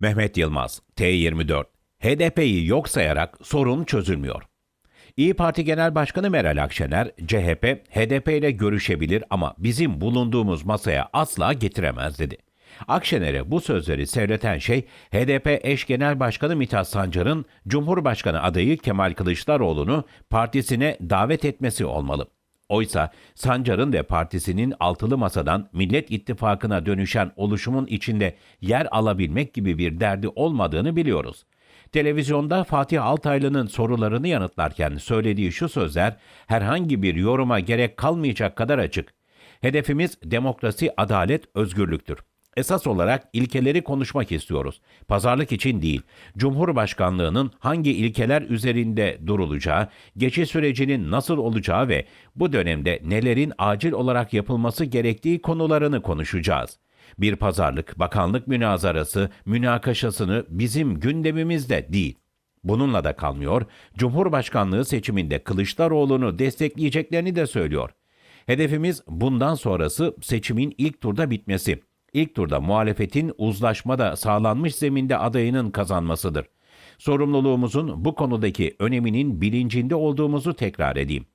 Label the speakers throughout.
Speaker 1: Mehmet Yılmaz, T24. HDP'yi yok sayarak sorun çözülmüyor. İyi Parti Genel Başkanı Meral Akşener, CHP, HDP ile görüşebilir ama bizim bulunduğumuz masaya asla getiremez dedi. Akşener'e bu sözleri seyreten şey, HDP eş genel başkanı Mithat Sancar'ın Cumhurbaşkanı adayı Kemal Kılıçdaroğlu'nu partisine davet etmesi olmalı. Oysa Sancar'ın ve partisinin altılı masadan Millet İttifakı'na dönüşen oluşumun içinde yer alabilmek gibi bir derdi olmadığını biliyoruz. Televizyonda Fatih Altaylı'nın sorularını yanıtlarken söylediği şu sözler herhangi bir yoruma gerek kalmayacak kadar açık. Hedefimiz demokrasi, adalet, özgürlüktür. Esas olarak ilkeleri konuşmak istiyoruz. Pazarlık için değil. Cumhurbaşkanlığının hangi ilkeler üzerinde durulacağı, geçiş sürecinin nasıl olacağı ve bu dönemde nelerin acil olarak yapılması gerektiği konularını konuşacağız. Bir pazarlık, bakanlık münazarası, münakaşasını bizim gündemimizde değil. Bununla da kalmıyor, Cumhurbaşkanlığı seçiminde Kılıçdaroğlu'nu destekleyeceklerini de söylüyor. Hedefimiz bundan sonrası seçimin ilk turda bitmesi. İlk turda muhalefetin uzlaşmada sağlanmış zeminde adayının kazanmasıdır. Sorumluluğumuzun bu konudaki öneminin bilincinde olduğumuzu tekrar edeyim.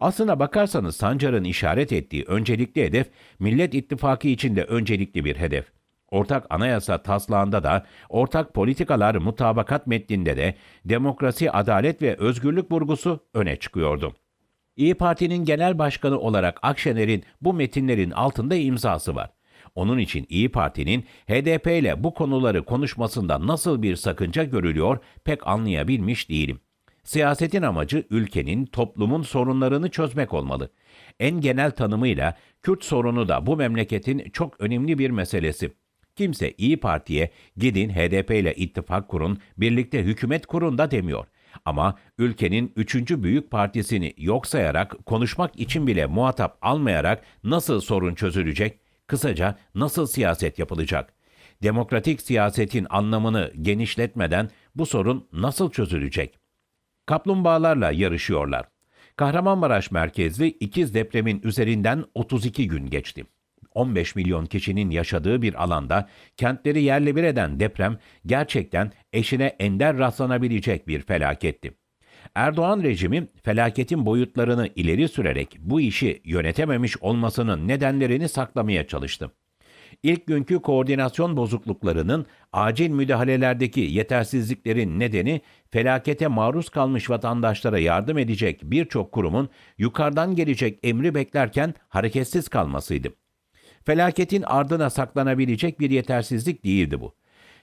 Speaker 1: Aslına bakarsanız Sancar'ın işaret ettiği öncelikli hedef Millet İttifakı içinde öncelikli bir hedef. Ortak anayasa taslağında da, ortak politikalar mutabakat metninde de demokrasi, adalet ve özgürlük vurgusu öne çıkıyordu. İyi Parti'nin genel başkanı olarak Akşener'in bu metinlerin altında imzası var. Onun için İyi Parti'nin HDP ile bu konuları konuşmasında nasıl bir sakınca görülüyor pek anlayabilmiş değilim. Siyasetin amacı ülkenin, toplumun sorunlarını çözmek olmalı. En genel tanımıyla Kürt sorunu da bu memleketin çok önemli bir meselesi. Kimse İyi Parti'ye gidin HDP ile ittifak kurun, birlikte hükümet kurun da demiyor. Ama ülkenin üçüncü büyük partisini yok sayarak, konuşmak için bile muhatap almayarak nasıl sorun çözülecek? Kısaca nasıl siyaset yapılacak? Demokratik siyasetin anlamını genişletmeden bu sorun nasıl çözülecek? Kaplumbağalarla yarışıyorlar. Kahramanmaraş merkezli ikiz depremin üzerinden 32 gün geçti. 15 milyon kişinin yaşadığı bir alanda kentleri yerle bir eden deprem gerçekten eşine ender rastlanabilecek bir felaketti. Erdoğan rejimi felaketin boyutlarını ileri sürerek bu işi yönetememiş olmasının nedenlerini saklamaya çalıştı. İlk günkü koordinasyon bozukluklarının acil müdahalelerdeki yetersizliklerin nedeni felakete maruz kalmış vatandaşlara yardım edecek birçok kurumun yukarıdan gelecek emri beklerken hareketsiz kalmasıydı. Felaketin ardına saklanabilecek bir yetersizlik değildi bu.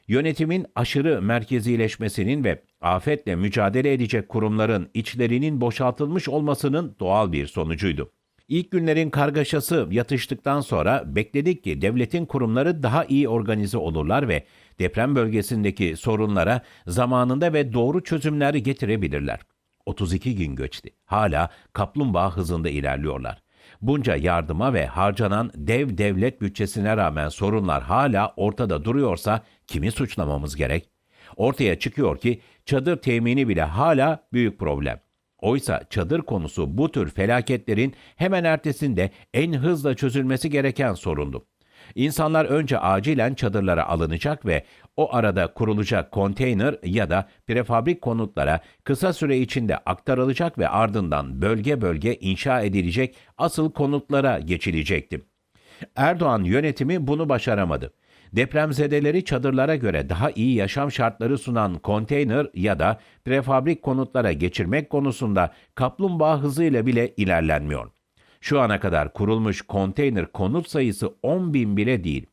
Speaker 1: Yönetimin aşırı merkezileşmesinin ve afetle mücadele edecek kurumların içlerinin boşaltılmış olmasının doğal bir sonucuydu. İlk günlerin kargaşası yatıştıktan sonra bekledik ki devletin kurumları daha iyi organize olurlar ve deprem bölgesindeki sorunlara zamanında ve doğru çözümler getirebilirler. 32 gün geçti. Hala kaplumbağa hızında ilerliyorlar. Bunca yardıma ve harcanan dev devlet bütçesine rağmen sorunlar hala ortada duruyorsa kimi suçlamamız gerek? Ortaya çıkıyor ki çadır temini bile hala büyük problem. Oysa çadır konusu bu tür felaketlerin hemen ertesinde en hızla çözülmesi gereken sorundu. İnsanlar önce acilen çadırlara alınacak ve o arada kurulacak konteyner ya da prefabrik konutlara kısa süre içinde aktarılacak ve ardından bölge bölge inşa edilecek asıl konutlara geçilecekti. Erdoğan yönetimi bunu başaramadı. Depremzedeleri çadırlara göre daha iyi yaşam şartları sunan konteyner ya da prefabrik konutlara geçirmek konusunda kaplumbağa hızıyla bile ilerlenmiyor. Şu ana kadar kurulmuş konteyner konut sayısı 10 bin bile değil.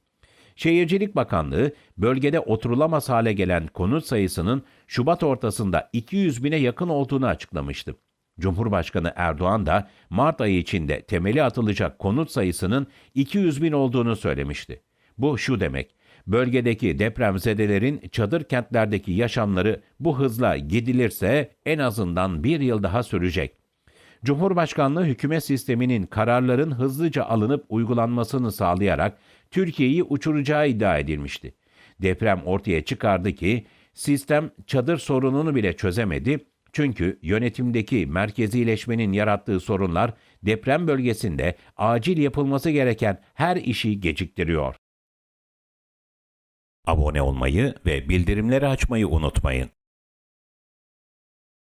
Speaker 1: Şehircilik Bakanlığı bölgede oturulamaz hale gelen konut sayısının Şubat ortasında 200 bine yakın olduğunu açıklamıştı. Cumhurbaşkanı Erdoğan da Mart ayı içinde temeli atılacak konut sayısının 200 bin olduğunu söylemişti. Bu şu demek, bölgedeki depremzedelerin çadır kentlerdeki yaşamları bu hızla gidilirse en azından bir yıl daha sürecek. Cumhurbaşkanlığı hükümet sisteminin kararların hızlıca alınıp uygulanmasını sağlayarak Türkiye'yi uçuracağı iddia edilmişti. Deprem ortaya çıkardı ki sistem çadır sorununu bile çözemedi çünkü yönetimdeki merkezileşmenin yarattığı sorunlar deprem bölgesinde acil yapılması gereken her işi geciktiriyor. Abone olmayı ve bildirimleri açmayı unutmayın.